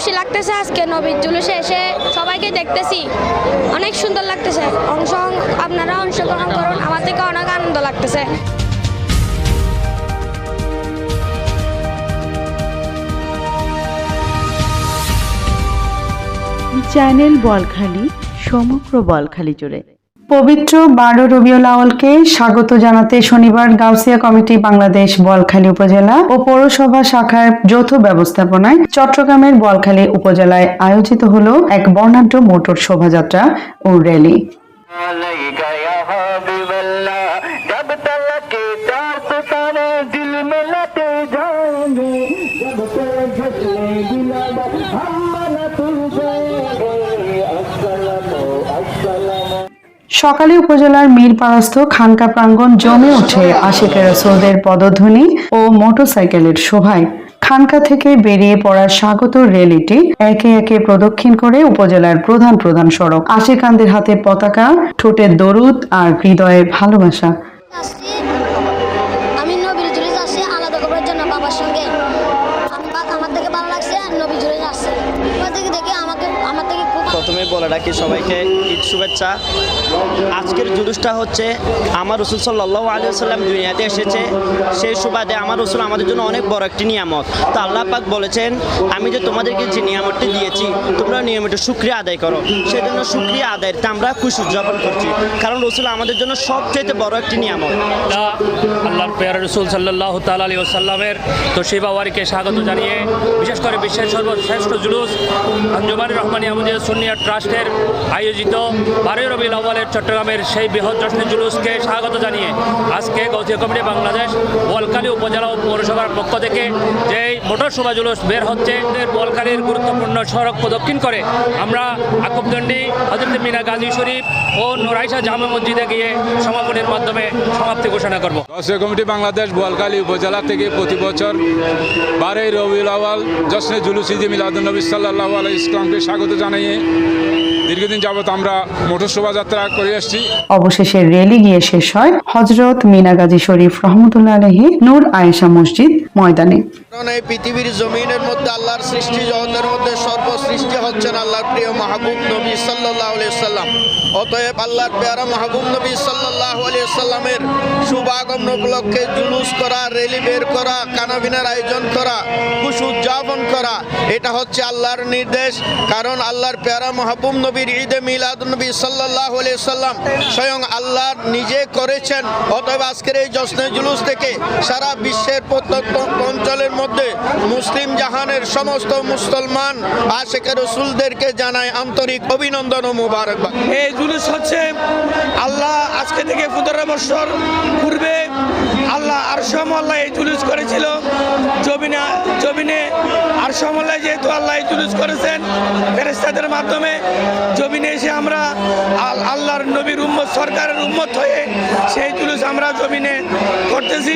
খুশি লাগতেছে আজকে নবীর জুলুসে এসে সবাইকে দেখতেছি। অনেক সুন্দর লাগতেছে। অংশ আপনারা অংশগ্রহণ করুন, আমার থেকে অনেক আনন্দ লাগতেছে। চ্যানেল বলখালি, সমগ্র বলখালি জুড়ে। পবিত্র বারো রবিউল আওয়ালকে স্বাগত জানাতে শনিবার গাউসিয়া কমিটি বাংলাদেশ বলখালী উপজেলা ও পৌরসভা শাখার যৌথ ব্যবস্থাপনায় চট্টগ্রামের বলখালী উপজেলায় আয়োজিত হলো এক বর্ণাঢ্য মোটর শোভাযাত্রা ও র্যালি। সকালে উপজেলার মীরপাড়াস্থ খানকা প্রাঙ্গণ জমে ওঠে আশিকের রসুলদের পদধ্বনি ও মোটরসাইকেলের শোভায়। খানকা থেকে বেরিয়ে পড়া স্বাগত র্যালিটি একে একে প্রদক্ষিণ করে উপজেলার প্রধান প্রধান সড়ক। আশিকান্দের হাতে পতাকা, ঠোঁটে দরুদ আর হৃদয়ে ভালোবাসা। রাখি সবাইকে ঈদ শুভেচ্ছা। আজকের জুলুসটা হচ্ছে, আমার রসুল সাল্লাহ আলিয়াল্লাম দুনিয়াতে এসেছে। সেই সুবাদে আমার রসুল আমাদের জন্য অনেক বড় একটি নিয়ামত। তো আল্লাহ পাক বলেছেন, আমি যে তোমাদেরকে যে নিয়ামতটি দিয়েছি, তোমরা নিয়মিত সুক্রিয়া আদায় করো। সেই জন্য সুক্রিয়া আদায়তে আমরা খুশি উদযাপন করছি। কারণ রসুল আমাদের জন্য সবচেয়ে বড় একটি নিয়ামত। আল্লাহর পেয়ার রসুল সাল্লাহ তাল আলী ওসাল্লামের তো সেই শিবাওয়ারিকে স্বাগত জানিয়ে, বিশেষ করে বিশ্বের সর্বশ্রেষ্ঠ জুলুস আঞ্জুমান রহমানী আহমদিয়া সুনিয়া ট্রাস্টের আয়োজিত বারোই রবিউল আওয়ালের চট্টগ্রামের সেই বৃহৎ জশ্নের জুলুসকে স্বাগত জানিয়ে আজকে গৌথিয়া কমিটি বাংলাদেশ বলকালী উপজেলা ও পৌরসভার পক্ষ থেকে যেই মোটর শোভা জুলুস বের হচ্ছে বলকালীর গুরুত্বপূর্ণ সড়ক প্রদক্ষিণ করে আমরা আকুবদণ্ডী হজরত মিনা গাজী শরীফ ও নোরাইশা জামা মসজিদে গিয়ে সমাপনের মাধ্যমে সমাপ্তি ঘোষণা করব। রাষ্ট্রীয় কমিটি বাংলাদেশ বোয়ালখালী উপজেলা থেকে প্রতি বছর বারোই রবিউল আওয়াল জশ্নে জুলুস ঈদ মিলাদুলনবী সাল্লাহ আলাই ইসলামকে স্বাগত জানিয়ে দীর্ঘদিন যাবত আমরা মোটর শোভাযাত্রা করে আসছি। অবশেষে রেলি গিয়ে শেষ হয় হজরত মিনাগাজী শরীফ রহমতুল্লাহ আলহী নূর আয়েশা মসজিদ ময়দানে। কারণ এই পৃথিবীর জমিনের মধ্যে আল্লাহর সৃষ্টি জগতের মধ্যে সর্বসৃষ্টি হচ্ছেন আল্লাহর প্রিয় মাহবুব নবী সাল্লাহ সাল্লাম অতএব আল্লাহর পেয়ারা মাহবুব নবী সাল্লাহ সাল্লামের শুভাগমন উপলক্ষে জুলুস করা, রেলি বের করা, কানাবিনার আয়োজন করা খুশ উদযাপন করা, এটা হচ্ছে আল্লাহর নির্দেশ। কারণ আল্লাহর পেয়ারা মাহবুব নবীর ঈদে মিলাদ নবী সাল্লাহ সাল্লাম স্বয়ং আল্লাহ নিজে করেছেন। অতএব আজকের এই জশ্নে জুলুস থেকে সারা বিশ্বের প্রত্যন্ত অঞ্চলের মধ্যে মুসলিম জাহানের সমস্ত মুসলমান আশেকের রসুলদেরকে জানায় আন্তরিক অভিনন্দন ও মুবারকবাদ। এই জুলুস হচ্ছে আল্লাহ আজকে থেকে পনেরো বছর পূর্বে আল্লাহ আর সমল্লাহ এই জুলুস করেছিল। জমিনে জমিনে আর সমল্লাহ যেহেতু আল্লাহ এই জুলুস করেছেন ফেরেস্তাদের মাধ্যমে জমিনে এসে আমরা আল- আল্লাহর নবীর উম্মত, সরকারের উম্মত হয়ে সেই জুলুস আমরা জমিনে করতেছি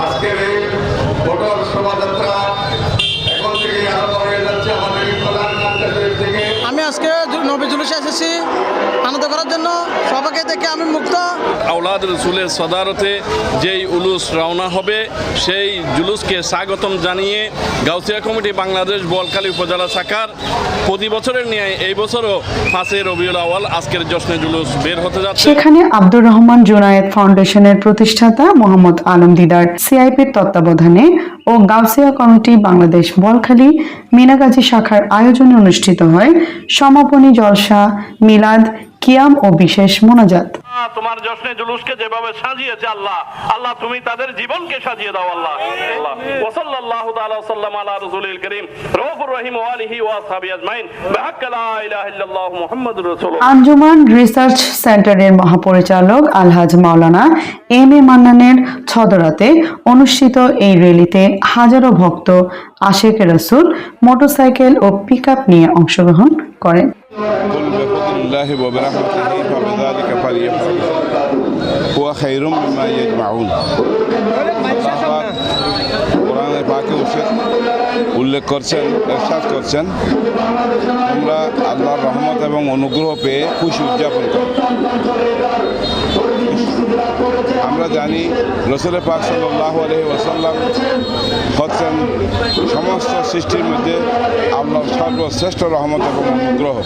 আজকের এই মোটর শোভাযাত্রা এখন থেকে আরম্ভ হয়ে যাচ্ছে আমাদের এই প্রধান কান্তা শরীফ থেকে আমি আজকে নবী জুলুসে এসেছি আনন্দ করার জন্য সবাইকে থেকে আমি মুক্ত। আউলাদ রসুলের সদারতে যেই উলুস রওনা হবে সেই জুলুসকে স্বাগতম জানিয়ে গাউসিয়া কমিটি বাংলাদেশ বলকালী উপজেলা শাখার প্রতি বছরের ন্যায় এই বছরও পাঁচে রবিউল আওয়াল আজকের জশ্নে জুলুস বের হতে যাচ্ছে। সেখানে আব্দুর রহমান জুনায়েদ ফাউন্ডেশনের প্রতিষ্ঠাতা মোহাম্মদ আলম দিদার সিআইপির তত্ত্বাবধানে ও গাউসিয়া কমিটি বাংলাদেশ বলখালি মিনাগাজী শাখার আয়োজনে অনুষ্ঠিত হয় সমাপনী জলসা মিলাদ কিয়াম ও বিশেষ মোনাজাত। তোমার জশ্নে জুলুসকে যেভাবে সাজিয়েছে আল্লাহ আল্লাহ তুমি তাদের জীবনকে সাজিয়ে দাও আল্লাহ। আল্লাহ। আলা রহিম ওয়া আজমাইন। ইল্লাল্লাহ মুহাম্মাদুর রাসূলুল্লাহ। আঞ্জুমান রিসার্চ সেন্টারের মহাপরিচালক আলহাজ মাওলানা এম এ মান্নানের ছদরাতে অনুষ্ঠিত এই র্যালিতে হাজারো ভক্ত আশেক রাসূল, মোটরসাইকেল ও পিক নিয়ে অংশগ্রহণ করেন। الله وبرحمته فبذلك فليفرحوا هو خير مما يجمعون কোরআনের পাকে উল্লেখ উল্লেখ করছেন এরশাদ করছেন তোমরা আল্লাহর রহমত এবং অনুগ্রহ পেয়ে খুশি উদযাপন করো আমরা জানি রসুল পাক সাল্লাহ আলহি ওসাল্লাম হচ্ছেন সমস্ত সৃষ্টির মধ্যে আল্লাহর সর্বশ্রেষ্ঠ রহমত এবং অনুগ্রহ।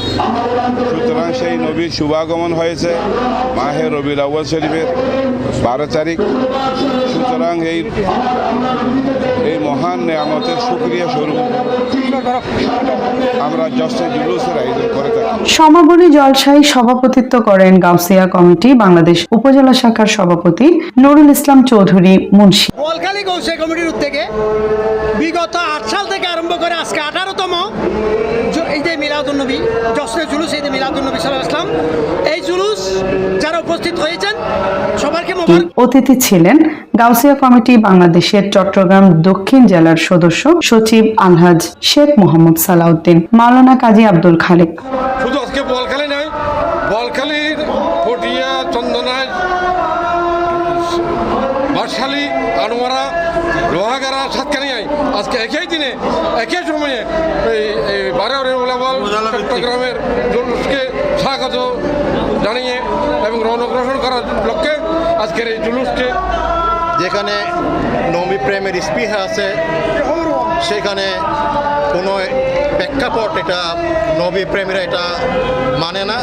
সুতরাং সেই নবীর শুভাগমন হয়েছে মাহে রবির আউ্বাল শরীফের বারো তারিখ। সুতরাং এই মহান নেয়ামতের সুক্রিয়া স্বরূপ। আমরা জশ্নে জুলুসের আয়োজন করে থাকি। সমাবনী জলসায় সভাপতিত্ব করেন গাউসিয়া কমিটি বাংলাদেশ উপজেলা শাখার সভাপতি নুরুল ইসলাম চৌধুরী মুন্সি। বলখালি গৌসে কমিটির উদ্যোগে বিগত আট সাল থেকে আরম্ভ করে আজকে আঠারোতম এই যে মিলাদুন্নবী জশ্নে জুলুস এই যে মিলাদুন্নবী সাল্লাহ ইসলাম এই জুলুস যারা উপস্থিত হয়েছেন সবারকে মোবারক অতিথি ছিলেন গাউসিয়া কমিটি বাংলাদেশের চট্টগ্রাম দক্ষিণ জেলার সদস্য সচিব আলহাজ শেখ মোহাম্মদ সালাউদ্দিন মাওলানা কাজী আব্দুল খালেক। শুধু আজকে বলখালি নয় বলখালির পটিয়া চন্দনায় বারশালী আনোয়ারা লোহাগাড়া সাতকানিয়ায় আজকে একই দিনে একই সময়ে এই চট্টগ্রামের জুলুসকে স্বাগত জানিয়ে এবং রণগ্রহণ করার লক্ষ্যে আজকের এই জুলুসকে যেখানে নবী প্রেমের স্পৃহা আছে। সেখানে কোনো প্রেক্ষাপট এটা নবী প্রেমীরা এটা মানে না।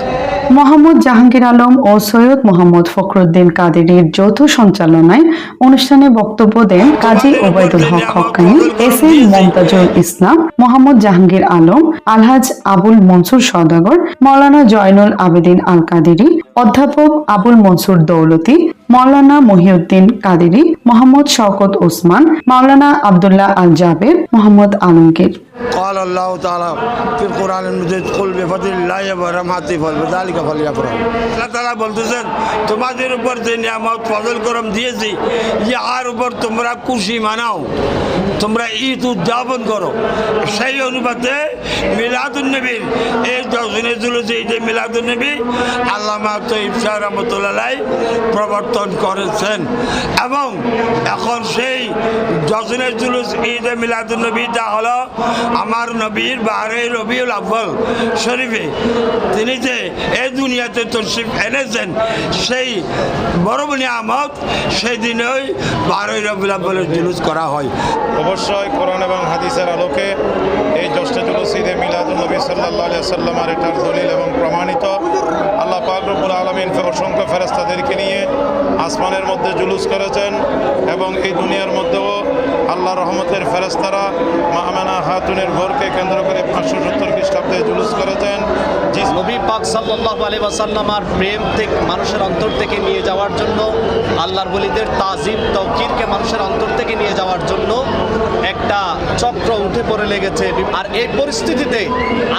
মোহাম্মদ জাহাঙ্গীর আলম ও সৈয়দ মোহাম্মদ ফখরুদ্দিন কাদেরির যৌথ সঞ্চালনায় অনুষ্ঠানে বক্তব্য দেন কাজী ওবায়দুল হক হক্কানি এস এম মমতাজুল ইসলাম, মোহাম্মদ জাহাঙ্গীর আলম, আলহাজ আবুল মনসুর সদাগর মৌলানা জয়নুল আবেদিন আল কাদেরি অধ্যাপক আবুল মনসুর দৌলতি, মৌলানা মহিউদ্দিন কাদেরি, মোহাম্মদ শওকত ওসমান মাওলানা আবদুল্লাহ আল জাবের মোহাম্মদ আলমগীর। قال الله تعالى في القرآن المجيد قل بفضل الله ورحمته فبذلك فليفرحوا আল্লাহ তাআলা বলতেছেন তোমাদের উপর যে নিয়ামত ফজল করম দিয়েছি ইহার উপর তোমরা খুশি মানাও তোমরা ঈদ উদযাপন করো সেই অনুপাতে মিলাদুন নবীর এই দশদিনের জুলুসে ঈদে মিলাদুন নবী আল্লামা তৈব শাহ রহমতুল্লাহ প্রবর্তন করেছেন এবং এখন সেই দশদিনের জুলুস ঈদে মিলাদুন নবীটা হলো আমার নবীর বারে রবিউল আব্বাল শরীফে তিনি যে এই দুনিয়াতে তশরিফ এনেছেন, সেই বড় নিয়ামত সেই দিনেই বারোই রবিউল আব্বালের জুলুস করা হয়। অবশ্যই কোরআন এবং হাদিসের আলোকে এই জ্যেষ্ঠ জুলুস ঈদে মিলাদুল নবী সাল্লাহ সাল্লামার এটার দলিল এবং প্রমাণিত আল্লাহ পাক রব্বুল আলমিন অসংখ্য ফেরস্তাদেরকে নিয়ে আসমানের মধ্যে জুলুস করেছেন এবং এই দুনিয়ার মধ্যেও আল্লাহ রহমতের ফেরেস্তারা মা আমেনা হাতুনের ঘরকে কেন্দ্র করে পাঁচশো পাক সাল্লাহ আলী ওয়াসাল্লামার প্রেম থেকে মানুষের অন্তর থেকে নিয়ে যাওয়ার জন্য, আল্লাহর বলিদের তাজিম তৌকিরকে মানুষের অন্তর থেকে নিয়ে যাওয়ার জন্য একটা চক্র উঠে পড়ে লেগেছে। আর এই পরিস্থিতিতে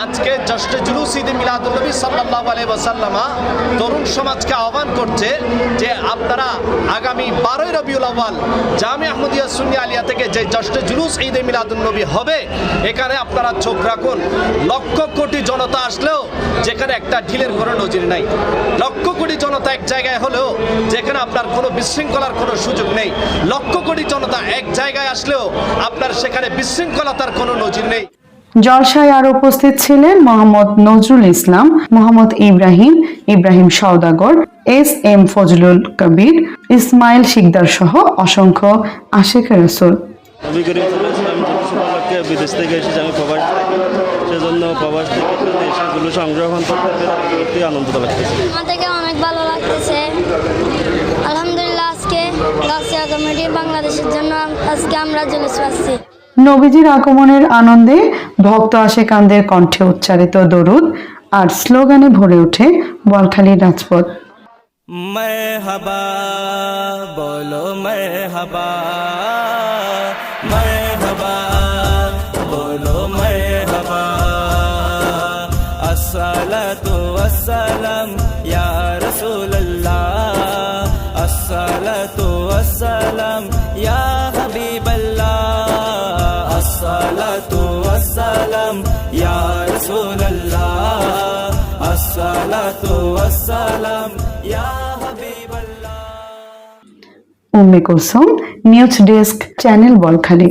আজকে জষ্টে জুলুস ঈদে মিলাদুলনবী সাল্লাহ আলী ওয়াসাল্লামা তরুণ সমাজকে আহ্বান করছে যে আপনারা আগামী বারোই রবিউল আওয়াল জামি আহমদিয়া সুন্নি আলিয়া থেকে যে জষ্টে জুলুস ঈদে মিলাদুলনবী হবে, এখানে আপনারা চোখ রাখুন। লক্ষ কোটি জনতা আসলেও যেখানে একটা ঢিলের কোনো নজির নাই। লক্ষ কোটি জনতা এক জায়গায় হলেও যেখানে আপনার কোনো বিশৃঙ্খলার কোনো সুযোগ নেই। লক্ষ কোটি জনতা এক জায়গায় আসলেও আপনার সেখানে বিশৃঙ্খলতার কোনো নজির নেই। জলসায় আরও উপস্থিত ছিলেন মোহাম্মদ নজরুল ইসলাম, মোহাম্মদ ইব্রাহিম ইব্রাহিম সওদাগর, এস এম ফজলুল কবির, ইসমাইল শিকদার সহ অসংখ্য আশেখ রসুল। বিদেশ থেকে এসেছি আমি প্রবাস থাকি সেজন্য প্রবাস থেকে করতে আনন্দ লাগতেছে। অনেক ভালো লাগতেছে। আলহামদুলিল্লাহ আজকে কমিটি বাংলাদেশের জন্য আজকে আমরা জুলুস পাচ্ছি নবীজির আগমনের আনন্দে ভক্ত আশেকানদের কণ্ঠে উচ্চারিত দরুদ আর স্লোগানে ভরে ওঠে বলখালি রাজপথ। মরহবা বলো মরহবা सलाम, या हबीब अल्लाह अस्सलातु वस्सलाम, या रसूल अल्लाह अस्सलातु वस्सलाम, या हबीब Allah Umme Kulsum news desk channel Balkhali